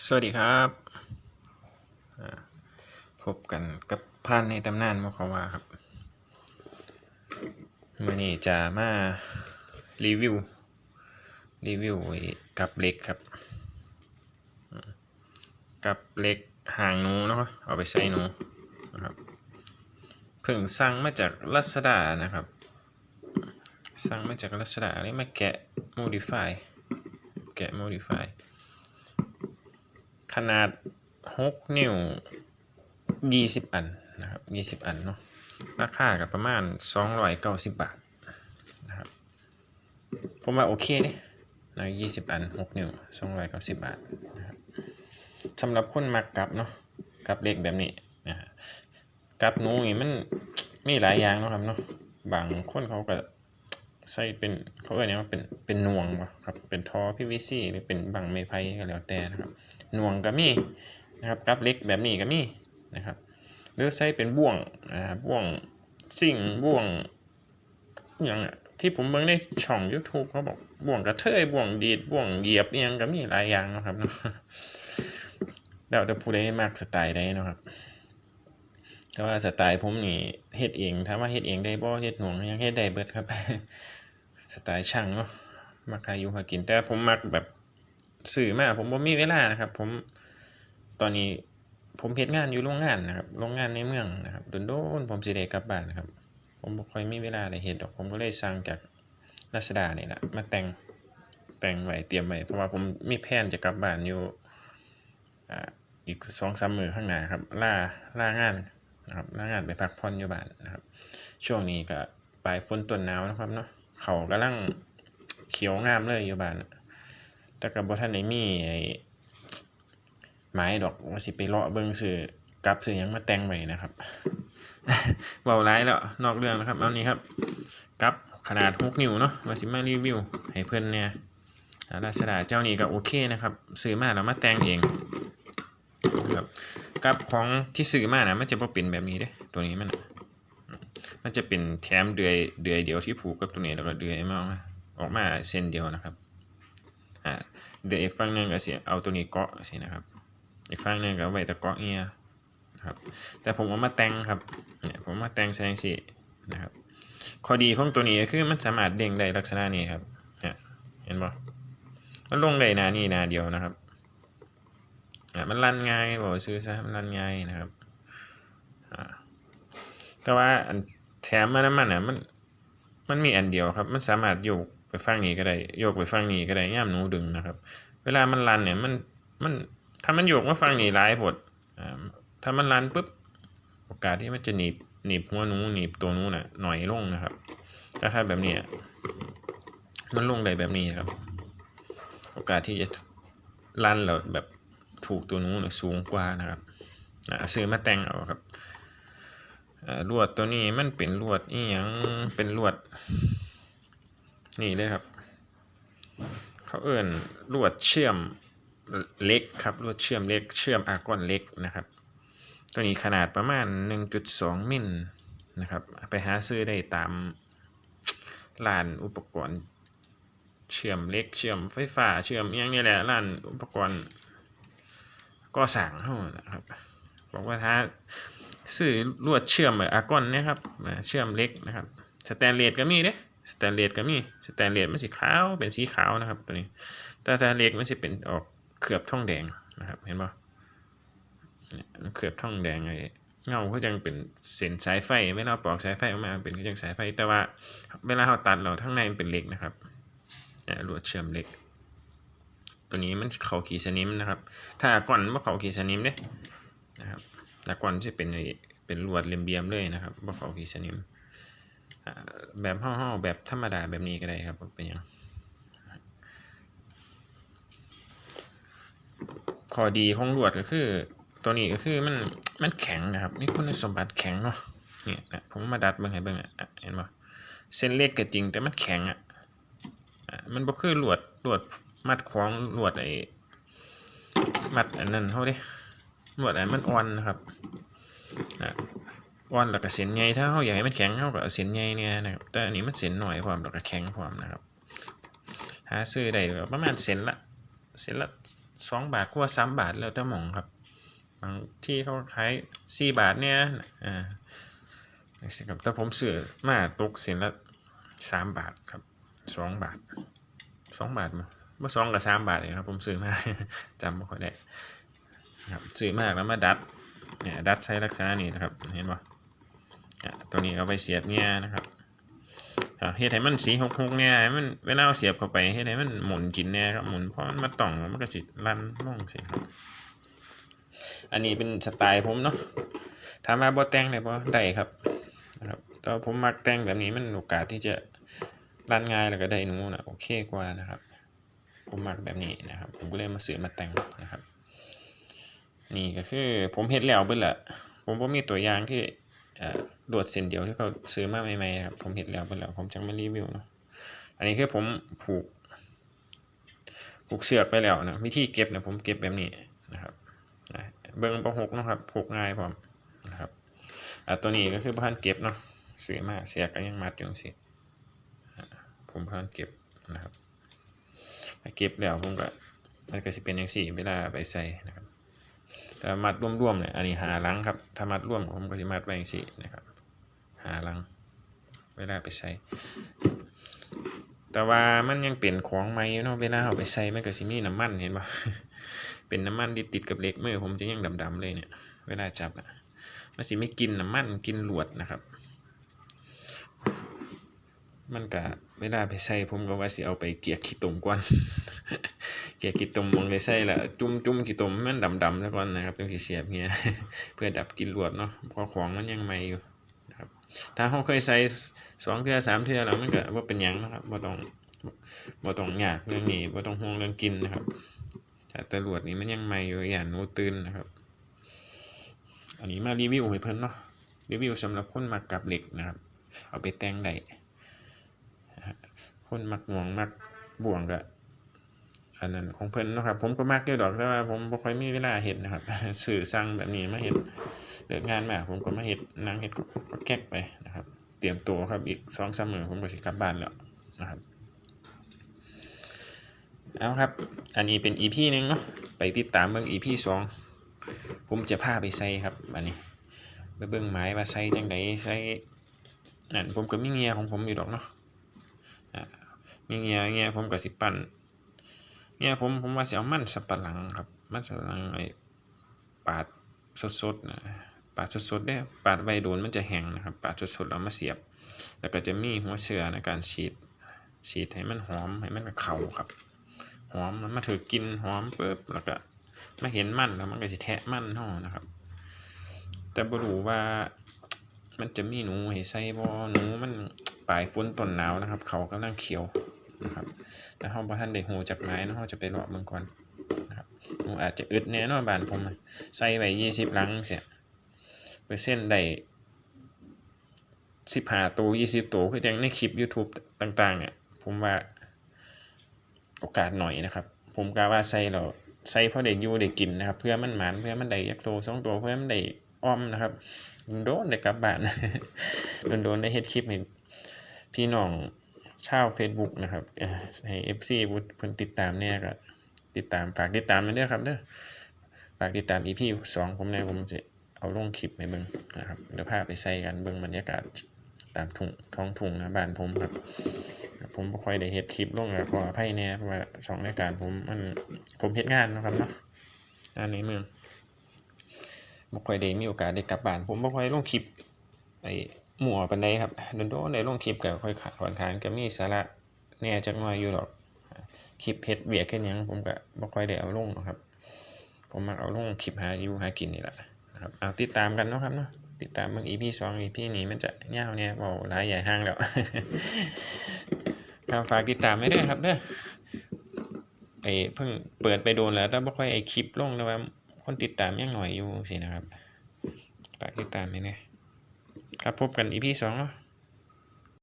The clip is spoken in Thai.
สวัสดีครับพบกันกับพานในตำนานมขวาครับมื่อนี้จะมารีวิวรีวิวกับเล็กครับ กับเล็กห่างหนูเนาะเอาไปใส่นูนะครับเพิ่งสั่งมาจากลัสดานะครับสั่งมาจากลัสดาเลยมาแกะ modify แกะ modify ขนาด6นิ้ว20อันนะครับ20อันเนาะราคากับประมาณ290บาทนะครับผมว่าโอเคเนี่ยนะ20อัน6นิ้ว290บาทนะครับสำหรับคนมักกลับเนาะกลับเล็กแบบนี้นะกลับนูนี่มันมีหลายอย่างเนาะครับเนาะบางคนเขาก็ ใส่เป็นเขาเรียกว่าเป็นเป็นน่วงครับเป็นท่อ PVC หรือเป็นบังไม้ไผ่ก็แล้วแต่นะครับน่วงก็มีนะครับกับเล็กแบบนี้ก็มีนะครับหรือใช้เป็นบ่วงนะครับบ่วงสิ่งบ่วงอย่างอะที่ผมเบิ่งในช่อง YouTube เขาบอกบ่วงกระเทยบ่วงดีดบ่วงเหยียบอหยังก็มีหลายอย่างนะครับเนาะแล้วแต่ผู้ใดมักสไตล์ใดเนะครับ แต่ว่าสไตล์ผมนี่เฮ็ดเองถามว่าเฮ็ดเองได้บ่เฮ็ดหน่วงยังเฮ็ดได้เบิดครับ สไตล์ช่างเนาะมักหาอยู่หากิน แต่ผมมักแบบสื่อมาผมบ่มีเวลานะครับ ผมตอนนี้ผมเฮ็ดงานอยู่โรงงานนะครับโรงงานในเมืองนะครับโดนๆผมสิได้กลับบ้านนะครับ ผมบ่ค่อยมีเวลาได้เฮ็ดดอกผมก็เลยสั่งจากลาซาด้านี่แหละมาแต่งแต่งไว้เตรียมไว้เพราะว่าผมมีแผนจะกลับบ้านอยู่อ่าอีก2-3มื้อข้างหน้าครับล่าล่างาน นะครับลางานไปพักผ่อนอยู่บ้านนะครับ ช่วงนี้ก็ปลายฝนต้นหนาวนะครับเนาะเขากำลังเขียวงามเลยอยู่บ้านแต่กับบ่ทันได้มีไอ้หมายดอกว่าสิไปเลาะเบิ่งซื้อกลับซื้อยังมาแต่งไว้นะครับเว้าหลายแล้วนอกเรื่องนะครับเอานี้ครับกับขนาด6นิ้วเนาะว่าสิมารีวิวให้เพิ่อนเนี่ยราชดาเจ้านี้ก็โอเคนะครับ ซื้อมาแล้วมาแต่งเอง ครับกับของที่ซื้อมานะมันจะบ่เป็นแบบนี้เด้ตัวนี้มันนะมันจะเป็นแถมเดือยเดือยเดียวที่ผูกกับตัวนี้แล้วก็เดือยมาออกมาออกมาเส้นเดียวนะครับอ่าเดี๋ยอีกฝั่งนึงก็เสิเอาตัวนี้เกาะสินะครับอีกฝั่งนึงก็ไว้ต่เกาะเอียนะครับแต่ผมเอามาแต่งครับเนี่ยผมมาแต่งแสงสีนะครับข้อดีของตัวนี้คือมันสามารถเด้งได้ลักษณะนี้ครับเนี่ยเห็นบ่มันลงได้นานี่นาเดียวนะครับ มันรันไงบอกซื้อซะมันรันไงนะครับแต่ว่าแถมมาน้ำมันอะมันมันมีอันเดียวครับ มันสามารถโยกไปฝั่งนี้ก็ได้โยกไปฝั่งนี้ก็ได้ย่ามหนูดึงนะครับ เวลามันรันเนี่ยมันมันถ้ามันโยกมาฝั่งนี้หลายผดถ้ามันรันปุ๊บโอกาสที่มันจะหนีบหนีบหัวหนูหนีบตัวหนูน่ะหน่อยลงนะครับแต่ถ้าแบบนี้มันลงได้แบบนี้ครับ โอกาสที่จะรันแล้วแบบ ถูกตัวนู้นสูงกว่านะครับซื้อมาแต่งเอาครับลวดตัวนี้มันเป็นลวดอีหยังเป็นลวด นี่เลยครับ เขาเอิ่นลวดเชื่อมเล็กครับลวดเชื่อมเล็ก เชื่อมอากอนเล็กนะครับ ตัวนี้ขนาดประมาณ 1.2 มิลนะครับ ไปหาซื้อได้ตามร้านอุปกรณ์ เชื่อมเล็ก เชื่อมไฟฟ้า เชื่อมอย่างนี้แหละร้านอุปกรณ์ ก็สั่งเท่านั้นครับบอกว่าถ้าซื้อลวดเชื่อมแบบอากอนเนี่ยครับเชื่อมเล็กนะครับสแตนเลสก็มีเด้สแตนเลสก็มีสแตนเลสมันสีขาวเป็นสีขาวนะครับตัวนี้แต่สแตนเลสมันสิเป็นออกเขือบท่องแดงนะครับเห็นปะเนี่ยเขือบท่องแดงไอ้เงาก็ยังเป็นเส้นสายไฟเวลาปลอกสายไฟออกมาเป็นก็ยังสายไฟแต่ว่าเวลาเราตัดเราทั้างในมันเป็นเหล็กนะครับลวดเชื่อมเหล็ก ตัวนี้มันเขาขีสนิมนะครับ ถ้าก่อนว่าเขาขีสนิมเด้นะครับแต่ก่อนจะเป็นเป็นลวดเรียมๆเลยนะครับว่าเขาขีสนิมแบบห่อๆแบบธรรมดาแบบนี้ก็ได้ครับเป็นหยังข้อดีของลวดก็คือ ตัวนี้ก็คือมันมันแข็งนะครับนี่คุณสมบัติแข็งเนาะเนี่ยนะผมมาดัดเบิ่งให้เบิ่งอะอะเห็นบ่เส้นเล็กก็จริงแต่มันแข็งอะอะมันบ่คือลวดลวด มัดคล้องลวดไอ้มัดอันนั้นเฮาเด้ลวดอันมันอ่อนนะครับอ่อนแล้วก็เส้นใหญ่ถ้าเขาอยากให้มันแข็งเขาก็เส้นใหญ่เนี่ยนะครับแต่อันนี้มันเส้นหน่อยความแล้วก็แข็งความนะครับ หาซื้อได้ประมาณเส้นละเส้นละสองบาทกว่าสามบาทแล้วแต่หมองครับบางที่เขาขายสี่บาทเนี่ยอ่าสิครับแต่ผมซื้อมาตกเส้นละสามบาทครับสองบาทสองบาทมั้ งว่าสองกับสามบาทเองครับ ผมซื้อมา จำไม่ค่อยได้ครับซื้อมากแล้วมาดัดเนี่ยดัดใช้ลักษณะนี้นะครับเห็นป่ะตัวนี้เอาไปเสียบเนี่ยนะครับเฮ็ดให้มันสีหกหกเนี่ยมันเวลาเอาเสียบเข้าไปเฮ็ดให้มันหมุนกินเนี่ยครับหมุนเพราะมันมาต่องมันก็สิลั่นลงสิครับ อันนี้เป็นสไตล์ผมเนาะถามว่าบ่แต่งได้บ่ได้ครับนะครับแต่ผมมักแต่งแบบนี้มันโอกาสที่จะรันง่ายแล้วก็ได้หนูนะโอเคกว่านะครับ ผมมักแบบนี้นะครับ ผมก็เลยมาซื้อมาแต่งนะครับ นี่ก็คือผมเฮ็ดแล้วเบิดละผมบ่มีตัวอย่างที่เอ่อโดเส้นเดียวที่เขาซื้อมาใหม่ๆครับผมเฮ็ดแล้วเบิดแล้วผมจังมารีวิวเนาะอันนี้คือผมผูก ผูกเสือกไปแล้วนะวิธีเก็บเนี่ยผมเก็บแบบนี้นะครับนะเบิ่งบ่หกนะครับผูกง่ายพร้อมนะครับอ่าตัวนี้ก็คือบ่ทันเก็บเนาะซื้อมาเสียก็ยังมัดอยู่จังซี่อ่าผมบ่ทันเก็บนะครับ เก็บแล้วผมก็มันก็สิเป็นจังซี่เวลาไปใส่นะครับแต่มัดร่วมๆเนี่ยอันนี้หาหลังครับถ้ามัดร่วมผมก็จะมัดไว้อย่างสี่นะครับหาหลังเวลาไปใส่แต่ว่ามันยังเป็นของใหม่เนาะเวลาเอาไปใส่มันก็สิมีน้ำมันเห็นปะเป็นน้ำมันที่ติดกับเล็กมือผมจะยังดำๆเลยเนี่ยเวลาจับอะมันสิไม่กินน้ำมันกินหลวดนะครับ มันก็เวลาไปใส่ผมก็ว่าสิเอาไปเกียกขี้ตมก่อน เกียกขี้ตมมองเลยใส่ละจุ่มจุ่มขี้ตมมันดำๆซะก่อนนะครับต้องเสียบเงี้ยเพื่อดับกินหลวดเนาะเพราะของมันยังใหม่อยู่นะครับ ถ้าเราเคยใส่สองเทื่อสามเทื่อแล้วมันก็ว่าเป็นยังนะครับบ่ต้องบ่ต้องยากเรื่องนี้บ่ต้องห่วงเรื่องกินนะครับแต่ตำรวจนี่มันยังใหม่อยู่อย่าหนูตื่นนะครับ อันนี้มารีวิวให้เพิ่นเนาะรีวิวสำหรับคนมักกับเหล็กนะครับ เอาไปแต่งได้ คนมักห่วงมักบ่วงก็อันนั้นของเพิ่นนะครับ ผมก็มักอยู่ดอกแต่ว่าผมบ่ค่อยมีเวลาเฮ็ดนะครับสื่อสั่งแบบนี้มาเฮ็ดเลิกงานมาผมก็มาเฮ็ดนั่งเฮ็ดก็แก๊กไปนะครับ เตรียมตัวครับอีก2-3มื้อผมก็สิกลับบ้านแล้วนะครับเอาครับ อันนี้เป็น EP หนึ่งเนาะไปติดตามเบิ่ง EP สองผมจะพาไปใส่ครับอันนี้ไปเบิ่งไม้ว่าใส่จังไดใส่นั่นผมก็มีเงียของผมอยู่ดอกเนาะมี เงี้ยเงี้ยผมก็สิปั่นเงี้ยผมผมว่าสิเอามันสับปะหลังครับ มันสับปะหลังไอ้ปาดสดๆนะปาดสดๆเด้ปาดไว้โดนมันจะแห้งนะครับปาดสดๆแล้วมาเสียบ แล้วก็จะมีหัวเสือในการฉีด ฉีดให้มันหอมให้มันเข้าครับหอมมันมาถือกินหอมเปิบแล้วก็มาเห็นมันแล้วมันก็สิแทะมันเฮานะครับ แต่บรู้ว่ามันจะมีหนูให้ใส่บ่หนูมันปลายฝนต้นหนาวนะครับ เขากำลังเขียว นะครับแล้วเฮาบ่ทันได้ฮู้จักไม้นาะเฮาจะไปเลาะเบิ่งก่อนนะครับหนูอาจจะอึดแน่นอนบ้านผมอะใส่ไว้20หลังเสียเปอร์เซ็นต์ได้15ตัว20ตัวคือจังในคลิป YouTube ต่างๆ เนี่ย ผมว่าโอกาสหน่อยนะครับ ผมกะว่าใส่แล้วใส่พอได้อยู่ได้กินนะครับ เพื่อมันหมานเพื่อมันได้จักตัวสองตัวเพื่อมันได้อ้อมนะครับโดนได้กลับบ้านโดนๆได้เฮ็ดคลิปให้พี่น้อง ชาว Facebook นะครับให้ FC วุฒิเพิ่นติดตามเนี่ยก็ติดตามฝากติดตามมาด้อครับเด้อฝากติดตาม EP สองผมแน่ผมจะเอาลงคลิปให้เบิ่งนะครับเดี๋ยวพาพไปใส่กันเบิ่งบรรยากาศตามทุ่งท้องทุ่งนะบ้านผมครับ ผมบ่ค่อยได้เฮ็ดคลิปลงแล้วขออภัยแน่เพราะว่าช่องรายการผมมันผมเฮ็ดงานนะครับเนาะงานในเมืองบ่ค่อยได้มีโอกาสได้กลับบ้าน ผมบ่ค่อยลงคลิปไอ หมู่ปานใดครับโดนๆได้ลงคลิปก็ค่อยขาค่อนข้างก็มีสาระแน่จักหน่อยอยู่ดอกคลิปเฮ็ดเวียกเฮ็ดหยังผมก็บ่ค่อยได้เอาลงหรอกครับ ผมมักเอาลงคลิปหาอยู่หากินนี่แหละนะครับเอาติดตามกันเนาะครับเนาะติดตามเบิ่ง EP สอง EP นี้มันจะยาเนี่ยเว้าหลายใหญ่ห้างแล้วครับฝากติดตามไว้ด้ครับเด้อไอ้เพิ่งเปิดไปโดนแล้วแต่บ่ค่อยไอ้คลิปลงแต่ว่าคนติดตามยังหน่อยอยู่สินะครับฝากติดตามไว้นะ ครับพบกันอีพีสองเนาะ